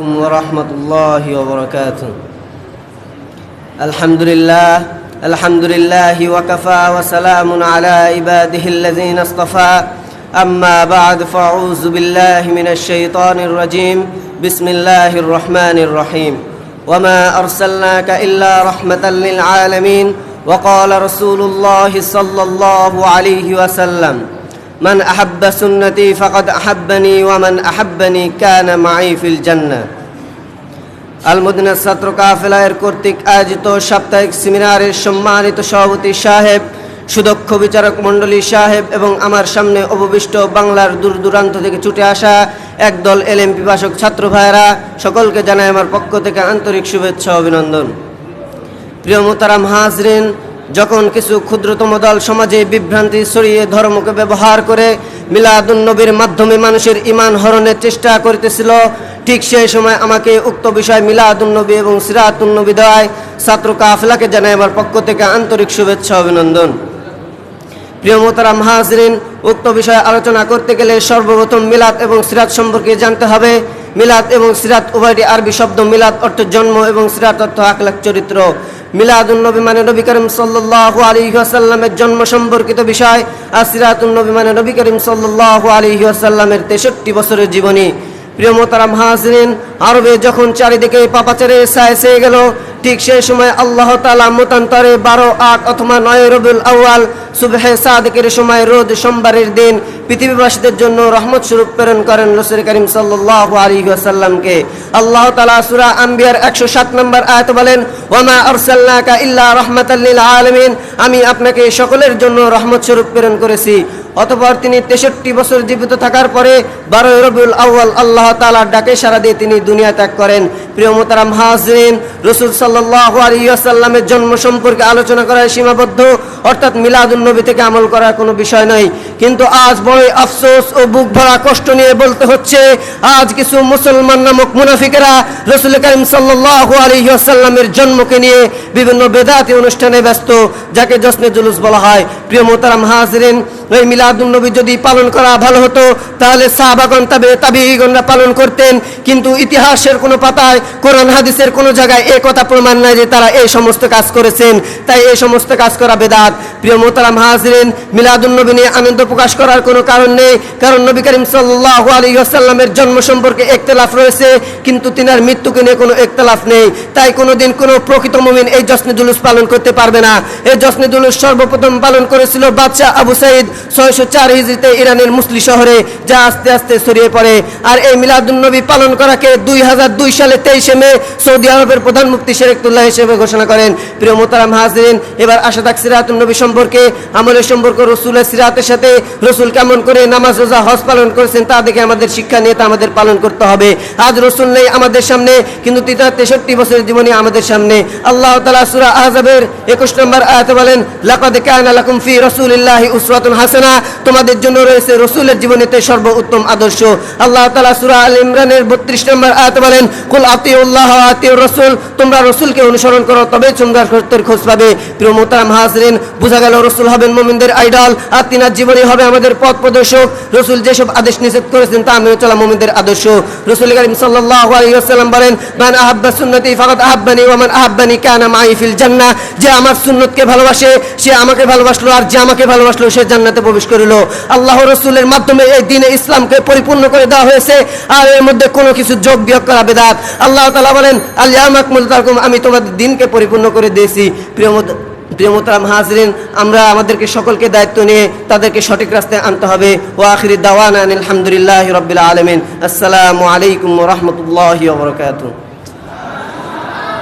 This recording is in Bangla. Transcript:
عليكم ورحمة الله وبركاته. الحمد لله الحمد لله وكفى وسلام على عباده الذين اصطفى. أما بعد فأعوذ بالله من الشيطان الرجيم. بسم الله الرحمن الرحيم. وما أرسلناك إلا رحمة للعالمين. وقال رسول الله صلى الله عليه وسلم من أحب سنتي فقد أحبني ومن أحبني كان معي في الجنة আলমদিনা ছাত্র কাফেলায়ের কর্তৃক আয়োজিত সাপ্তাহিক সেমিনারের সম্মানিত সভাপতি সাহেব সুদক্ষ বিচারক মণ্ডলী সাহেব এবং আমার সামনে অববিষ্ট বাংলার দূর দূরান্ত থেকে ছুটে আসা একদল এলএম পিপাসক ছাত্র ভাইয়েরা সকলকে জানাই আমার পক্ষ থেকে আন্তরিক শুভেচ্ছা ও অভিনন্দন প্রিয় মোতারাম হাজরিন যখন কিছু ক্ষুদ্রতম দল সমাজে বিভ্রান্তি ছড়িয়ে ধর্মকে ব্যবহার করে মিলাদুন্নবীর মাধ্যমে মানুষের ইমান হরণের চেষ্টা করিতেছিল, ঠিক সেই সময় আমাকে উক্ত বিষয় মিলাদুন্নবী এবং সিরাতুন্নবী দেওয়ায় ছাত্র কাফেলাকে জানাই আমার পক্ষ থেকে আন্তরিক শুভেচ্ছা অভিনন্দন। প্রিয় মোতারাম হাজরিন, উক্ত বিষয়ে আলোচনা করতে গেলে সর্বপ্রথম মিলাদ এবং সিরাত সম্পর্কে জানতে হবে। মিলাদ এবং সিরাত উভয়টি আরবি শব্দ মিলাদ অর্থ জন্ম এবং সিরাত অর্থ আখলাক চরিত্র। মিলাদুন্নবী মানে নবী করিম সাল্লাহ আলী জন্ম সম্পর্কিত বিষয় আর সিরাতুন্নবী মানে নবী করিম সাল্লাহ আলী তেষট্টি বছরের জীবনী। প্রিয় মোতারাম হাজরিন, আরবে যখন চারিদিকে পাপাচারে চেয়ে গেল ঠিক সেই সময় আল্লাহ তালা মতান্তরে বারো আট অথবা নয় রবিউল আউয়াল সুবহে সাদকের সময় রোদ সোমবারের দিন পৃথিবীবাসীদের জন্য রহমত স্বরূপ প্রেরণ করেন রসুল করিম সাল্লাহ আলী আল্লাহ তালা সুরা আম্বিয়ার একশো সাত নম্বর আয়ত বলেন, ওমা আরসাল্লাকা ইল্লা রহমতাল্লিল আলমিন। আমি আপনাকে সকলের জন্য রহমত স্বরূপ প্রেরণ করেছি। অতপর তিনি তেষট্টি বছর জীবিত থাকার পরে বারোই রবিউল আউ্য়াল আল্লাহ তালার ডাকে সারা দিয়ে তিনি দুনিয়া ত্যাগ করেন। প্রিয় মহাজরিন হাজরিন, রসুল সাল্লাহ আলিয়াসাল্লামের জন্ম সম্পর্কে আলোচনা করার সীমাবদ্ধ। অর্থাৎ মিলাদুল নবী থেকে আমল করার কোনো বিষয় নয় কিন্তু আজ বড়ই আফসোস ও বুক ভরা কষ্ট নিয়ে বলতে হচ্ছে, আজ কিছু মুসলমান নামক মুনাফিকেরা রসুল করিম সাল্লাহ আলিয়াল্লামের জন্মকে নিয়ে বিভিন্ন বেদাতি অনুষ্ঠানে ব্যস্ত, যাকে জশ্নে জুলুস বলা হয়। প্রিয় মোতারাম হাজরিন ওই মিলাদুন্নবী যদি পালন করা ভালো হতো, তাহলে সাহাবাগন তাবে তাবিগণরা পালন করতেন। কিন্তু ইতিহাসের কোনো পাতায়, কোরআন, হাদিসের কোনো জায়গায় এ কথা প্রমাণ নাই যে তারা এই সমস্ত কাজ করেছেন। তাই এই সমস্ত কাজ করা বেদাত। প্রিয় মোতারাম হাজরিন মিলাদুন্নবী নিয়ে আনন্দ প্রকাশ করার কোনো কারণ নেই। কারণ নবী করিম সাল্লাহ আলী আসাল্লামের জন্ম সম্পর্কে একতলাফ রয়েছে, কিন্তু তিনার মৃত্যুকে নিয়ে কোনো একতলাফ নেই। তাই কোনোদিন কোনো প্রকৃত মুমিন এই জশ্নে জুলুস পালন করতে পারবে না। এই জশ্নে জুলুস সর্বপ্রথম পালন করেছিল বাদশাহ আবু সাইদ ছয়শো চার হিজড়িতে ইরানের মুসলি শহরে, যা আস্তে আস্তে ছড়িয়ে পড়ে। আর এই মিলাদুন্নবী পালন করাকে দুই হাজার দুই সালে তেইশে মে সৌদি আরবের প্রধান মুক্তি শেরেকতুল্লাহ হিসেবে ঘোষণা করেন। প্রিয় মোতারাম হাজরিন, এবার আশা থাক সিরাতুন্নবী সম্পর্কে, আমলের সম্পর্ক, রসুলের সিরাতের সাথে রসুল কেমন করে নামাজ, রোজা, হজ পালন করেছেন তা দেখে আমাদের শিক্ষা নিয়ে তা আমাদের পালন করতে হবে। আজ রসুল নেই আমাদের সামনে, কিন্তু তিতার তেষট্টি বছরের জীবনী আমাদের সামনে। আল্লাহ তালা সুরা আহজাবের একুশ নম্বর আয়াতে বলেন, লাকাদ কানা লাকুম ফি রাসূলিল্লাহি উসওয়াতুন হাসানা। তোমাদের জন্য রয়েছে রসুলের জীবনীতে সর্ব উত্তম আদর্শ। আল্লাহ তালা সুরা আল ইমরানের বত্রিশ নম্বর আয়াতে বলেন, কুল আতিউল্লাহ আতিউর রসুল। তোমরা রসুলকে অনুসরণ করো, তবে তোমরা খোঁজ পাবে। প্রিয় মোতারাম হাজরিন, বোঝা গেল রসুল হবেন মোমিনদের আইডল, আর তিনার জীবনী হবে আমাদের পথ প্রদর্শক। রসুল যেসব আদেশ নিষেধ করেছেন তা মেনে চলা মোমিনদের আদর্শ। রসুল করিম আলাইসাল্লাম বলেন, মান আহাব্বা সুন্নতি ফাকাত আহাব্বানি ওয়ামান আহাব্বানি কানা মাই ফিল জান্নাহ। যে আমার সুন্নতকে ভালোবাসে, সে আমাকে ভালোবাসলো, আর যে আমাকে ভালোবাসলো, সে জান্নাতে প্রবেশ করিল। আল্লাহ রসুলের মাধ্যমে এই দিনে ইসলামকে পরিপূর্ণ করে দেওয়া হয়েছে, আর এর মধ্যে কোনো কিছু যোগ বিয়োগ করা বেদাত। আল্লাহ তালা বলেন আল্লাহ মাকমুল তারকুম আমি তোমাদের দিনকে পরিপূর্ণ করে দিয়েছি। প্রিয় প্রিয় মোতারাম হাজরিন, আমরা আমাদেরকে সকলকে দায়িত্ব নিয়ে তাদেরকে সঠিক রাস্তায় আনতে হবে। ও আখির দাওয়ান আলহামদুলিল্লাহ রবিল আলমিন। আসসালামু আলাইকুম রহমতুল্লাহ বরকাত